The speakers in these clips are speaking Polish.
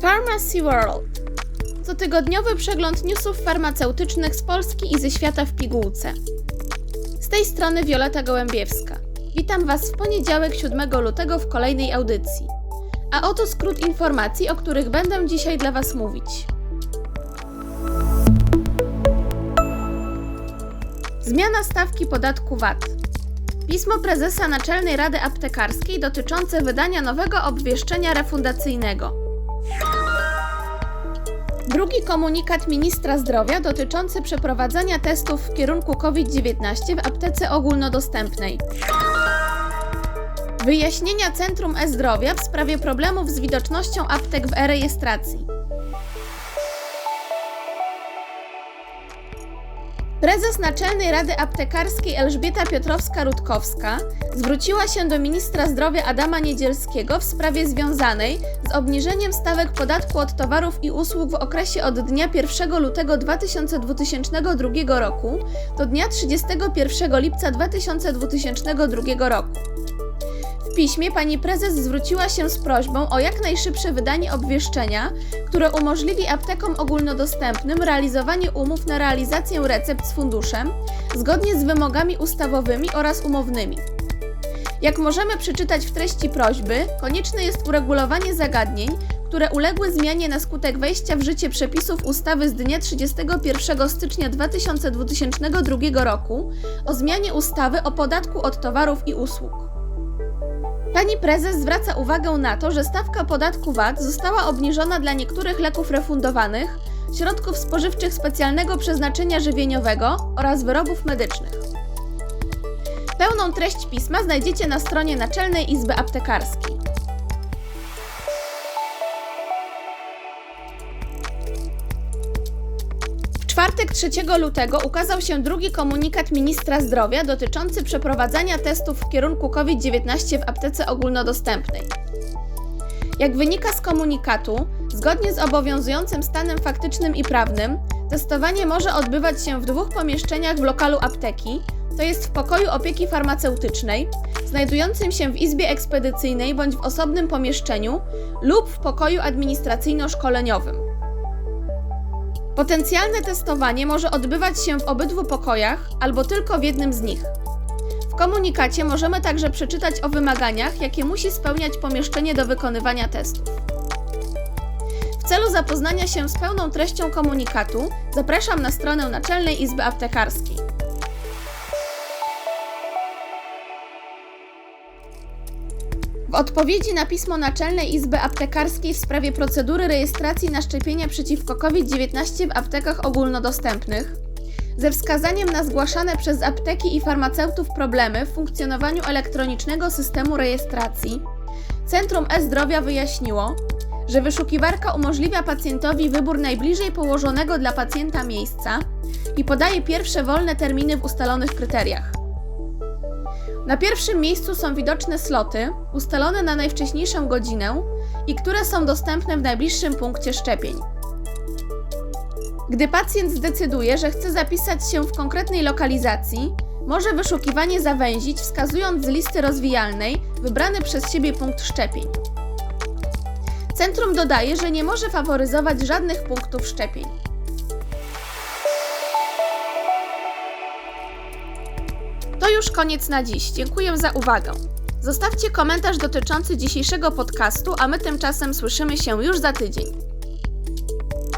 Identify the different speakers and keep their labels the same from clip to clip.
Speaker 1: Pharmacy World. Cotygodniowy przegląd newsów farmaceutycznych z Polski i ze świata w pigułce. Z tej strony Wioleta Gołębiewska. Witam Was w poniedziałek 7 lutego w kolejnej audycji. A oto skrót informacji, o których będę dzisiaj dla Was mówić. Zmiana stawki podatku VAT. Pismo prezesa Naczelnej Rady Aptekarskiej dotyczące wydania nowego obwieszczenia refundacyjnego. Drugi komunikat ministra zdrowia dotyczący przeprowadzania testów w kierunku COVID-19 w aptece ogólnodostępnej. Wyjaśnienia Centrum E-Zdrowia w sprawie problemów z widocznością aptek w e-rejestracji. Prezes Naczelnej Rady Aptekarskiej Elżbieta Piotrowska-Rutkowska zwróciła się do ministra zdrowia Adama Niedzielskiego w sprawie związanej z obniżeniem stawek podatku od towarów i usług w okresie od dnia 1 lutego 2022 roku do dnia 31 lipca 2022 roku. W piśmie pani prezes zwróciła się z prośbą o jak najszybsze wydanie obwieszczenia, które umożliwi aptekom ogólnodostępnym realizowanie umów na realizację recept z funduszem zgodnie z wymogami ustawowymi oraz umownymi. Jak możemy przeczytać w treści prośby, konieczne jest uregulowanie zagadnień, które uległy zmianie na skutek wejścia w życie przepisów ustawy z dnia 31 stycznia 2022 roku o zmianie ustawy o podatku od towarów i usług. Pani prezes zwraca uwagę na to, że stawka podatku VAT została obniżona dla niektórych leków refundowanych, środków spożywczych specjalnego przeznaczenia żywieniowego oraz wyrobów medycznych. Pełną treść pisma znajdziecie na stronie Naczelnej Izby Aptekarskiej. Czwartek 3 lutego ukazał się drugi komunikat ministra zdrowia dotyczący przeprowadzania testów w kierunku COVID-19 w aptece ogólnodostępnej. Jak wynika z komunikatu, zgodnie z obowiązującym stanem faktycznym i prawnym, testowanie może odbywać się w dwóch pomieszczeniach w lokalu apteki, to jest w pokoju opieki farmaceutycznej, znajdującym się w izbie ekspedycyjnej bądź w osobnym pomieszczeniu lub w pokoju administracyjno-szkoleniowym. Potencjalne testowanie może odbywać się w obydwu pokojach albo tylko w jednym z nich. W komunikacie możemy także przeczytać o wymaganiach, jakie musi spełniać pomieszczenie do wykonywania testów. W celu zapoznania się z pełną treścią komunikatu, zapraszam na stronę Naczelnej Izby Aptekarskiej. W odpowiedzi na pismo Naczelnej Izby Aptekarskiej w sprawie procedury rejestracji na szczepienia przeciwko COVID-19 w aptekach ogólnodostępnych, ze wskazaniem na zgłaszane przez apteki i farmaceutów problemy w funkcjonowaniu elektronicznego systemu rejestracji, Centrum E-Zdrowia wyjaśniło, że wyszukiwarka umożliwia pacjentowi wybór najbliżej położonego dla pacjenta miejsca i podaje pierwsze wolne terminy w ustalonych kryteriach. Na pierwszym miejscu są widoczne sloty, ustalone na najwcześniejszą godzinę i które są dostępne w najbliższym punkcie szczepień. Gdy pacjent zdecyduje, że chce zapisać się w konkretnej lokalizacji, może wyszukiwanie zawęzić, wskazując z listy rozwijalnej wybrany przez siebie punkt szczepień. Centrum dodaje, że nie może faworyzować żadnych punktów szczepień. To już koniec na dziś. Dziękuję za uwagę. Zostawcie komentarz dotyczący dzisiejszego podcastu, a my tymczasem słyszymy się już za tydzień.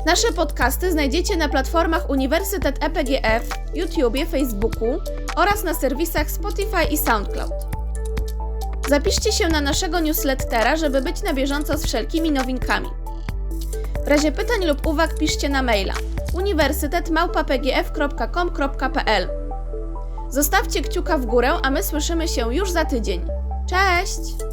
Speaker 1: Nasze podcasty znajdziecie na platformach Uniwersytet EPGF, YouTubie, Facebooku oraz na serwisach Spotify i SoundCloud. Zapiszcie się na naszego newslettera, żeby być na bieżąco z wszelkimi nowinkami. W razie pytań lub uwag piszcie na maila uniwersytet.pgf.com.pl Zostawcie kciuka w górę, a my słyszymy się już za tydzień. Cześć!